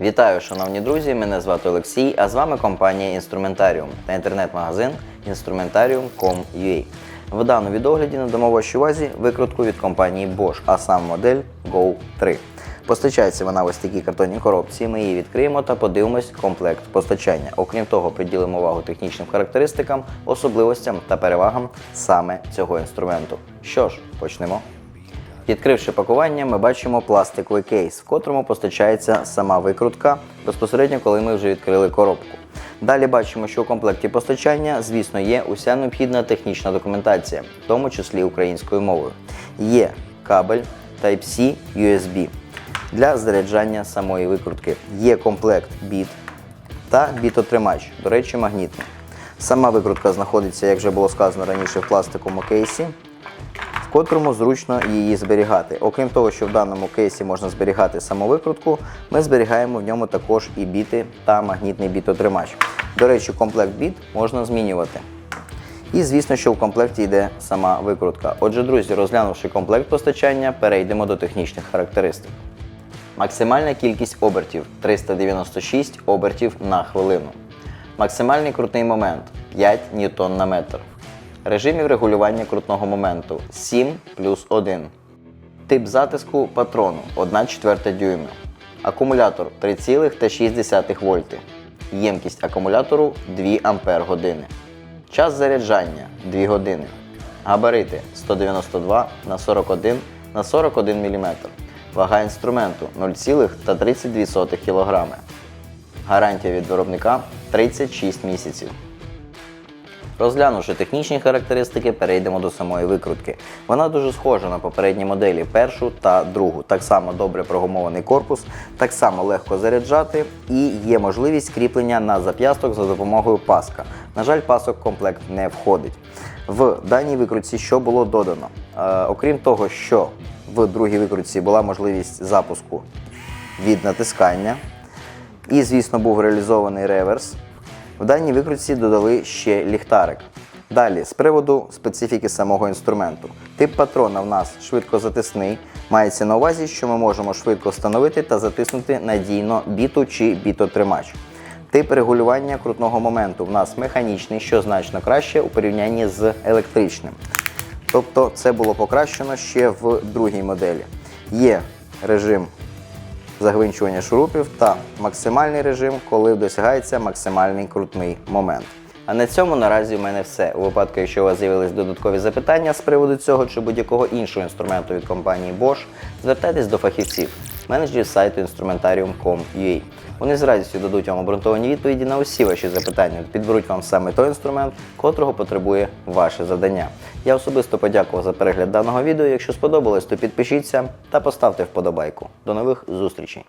Вітаю, шановні друзі! Мене звати Олексій, а з вами компанія Інструментаріум та інтернет-магазин Instrumentarium.com.ua. В даному відогляді надамо вашій увазі викрутку від компанії Bosch, а саме модель Go 3. Постачається вона в ось такій картонній коробці. Ми її відкриємо та подивимось комплект постачання. Окрім того, приділимо увагу технічним характеристикам, особливостям та перевагам саме цього інструменту. Що ж, почнемо. Відкривши пакування, ми бачимо пластиковий кейс, в котрому постачається сама викрутка безпосередньо, коли ми вже відкрили коробку. Далі бачимо, що у комплекті постачання, звісно, є уся необхідна технічна документація, в тому числі українською мовою. Є кабель Type-C USB для заряджання самої викрутки. Є комплект біт та бітотримач, до речі, магнітний. Сама викрутка знаходиться, як вже було сказано раніше, в пластиковому кейсі котрому зручно її зберігати. Окрім того, що в даному кейсі можна зберігати саму викрутку, ми зберігаємо в ньому також і біти та магнітний бітотримач. До речі, комплект біт можна змінювати. І звісно, що в комплекті йде сама викрутка. Отже, друзі, розглянувши комплект постачання, перейдемо до технічних характеристик. Максимальна кількість обертів 396 обертів на хвилину. Максимальний крутний момент 5 ньютон на метр. Режимів регулювання крутного моменту 7 плюс 1. Тип затиску патрону 1 четверта дюйма. Акумулятор 3,6 вольти. Ємкість акумулятору 2 ампер. Час заряджання 2 години. Габарити 192 на 41 на 41 мм. Вага інструменту 0,32 кг. Гарантія від виробника 36 місяців. Розглянувши технічні характеристики, перейдемо до самої викрутки. Вона дуже схожа на попередні моделі, першу та другу. Так само добре прогумований корпус, так само легко заряджати і є можливість кріплення на зап'ясток за допомогою паска. На жаль, пасок комплект не входить. В даній викрутці що було додано? Е, окрім того, що в другій викрутці була можливість запуску від натискання, і, звісно, був реалізований реверс. В даній викрутці додали ще ліхтарик. Далі, з приводу специфіки самого інструменту. Тип патрона в нас швидкозатисний. Мається на увазі, що ми можемо швидко встановити та затиснути надійно біту чи бітотримач. Тип регулювання крутного моменту в нас механічний, що значно краще у порівнянні з електричним. Тобто це було покращено ще в другій моделі. Є режим загвинчування шурупів та максимальний режим, коли досягається максимальний крутний момент. А на цьому наразі в мене все. У випадку, якщо у вас з'явились додаткові запитання з приводу цього чи будь-якого іншого інструменту від компанії Bosch, звертайтесь до фахівців, менеджерів сайту instrumentarium.com.ua. Вони з радістю дадуть вам обґрунтовані відповіді на усі ваші запитання, підберуть вам саме той інструмент, котрого потребує ваше завдання. Я особисто подякував за перегляд даного відео. Якщо сподобалось, то підпишіться та поставте вподобайку. До нових зустрічей!